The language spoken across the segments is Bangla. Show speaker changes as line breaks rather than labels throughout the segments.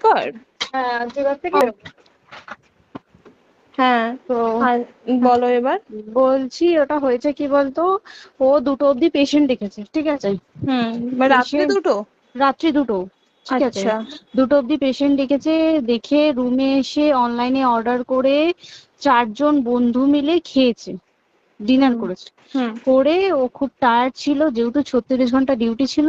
কর?
হ্যাঁ থেকে
হ্যাঁ
তো
বলো এবার।
বলছি ওটা হয়েছে কি বলতো? ও দুটো অবধি পেশেন্ট দেখেছে ঠিক আছে?
হুম রাত্রে দুটো?
রাত্রি দুটো ঠিক আছে?
আচ্ছা।
দুটো অবধি পেশেন্ট ডেকেছে দেখে রুমে এসে অনলাইনে অর্ডার করে চারজন বন্ধু মিলে খেয়েছে ডিনার করেছে। করে ও খুব টায়ার্ড ছিল যেহেতু ছত্রিশ ঘণ্টা ডিউটি ছিল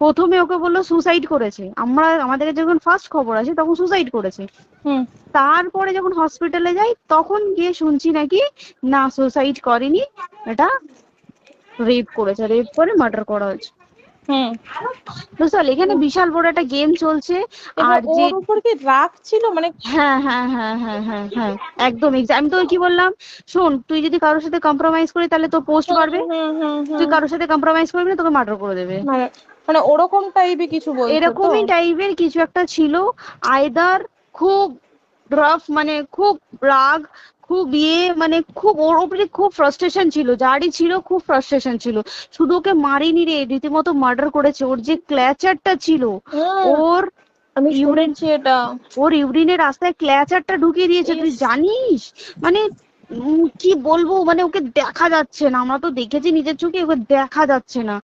প্রথমে ওকে বলল সুসাইড করেছে। আমরা আমাদের কাছে যখন ফার্স্ট খবর আছে তখন সুসাইড করেছে।
হুম।
তারপরে যখন হসপিটালে যাই তখন গিয়ে শুনছি নাকি না সুসাইড করেনি এটা রেপ করেছে। রেপ করে মার্ডার করা হয়েছে। বুঝতে এখানে বিশাল বড় একটা গেম চলছে আর যে
উপর কি রাগ ছিল? মানে
হ্যাঁ হ্যাঁ হ্যাঁ হ্যাঁ হ্যাঁ হ্যাঁ একদম আমি তো কি বললাম? শোন তুই যদি কারোর সাথে কম্প্রোমাইজ করি তাহলে তো পোস্ট
হুম
তুই কারোর সাথে কম্প্রোমাইজ করবি না তোকে মার্ডার করে দেবে।
মানে মানে ওরকম টাইপের কিছু বলছো তো?
এরকমই টাইপের কিছু একটা ছিল। আইদার খুব রাফ মানে খুব রাগ খুব ইয়ে মানে খুব ওর উপরে খুব ফ্রাস্ট্রেশন ছিল যারই ছিল খুব ফ্রাস্ট্রেশন ছিল। শুধু ওকে মারিনি রে রীতিমতো মার্ডার করেছে। ওর যে ক্ল্যাচারটা ছিল ওর
আমি শুনেছি এটা।
ওর ইউরিনের রাস্তায় ক্ল্যাচারটা ঢুকিয়ে দিয়েছে তুই জানিস? মানে কি বলব মানে ওকে দেখা যাচ্ছে না। আমরা তো দেখেছি নিজের চোখে ওকে দেখা যাচ্ছে না।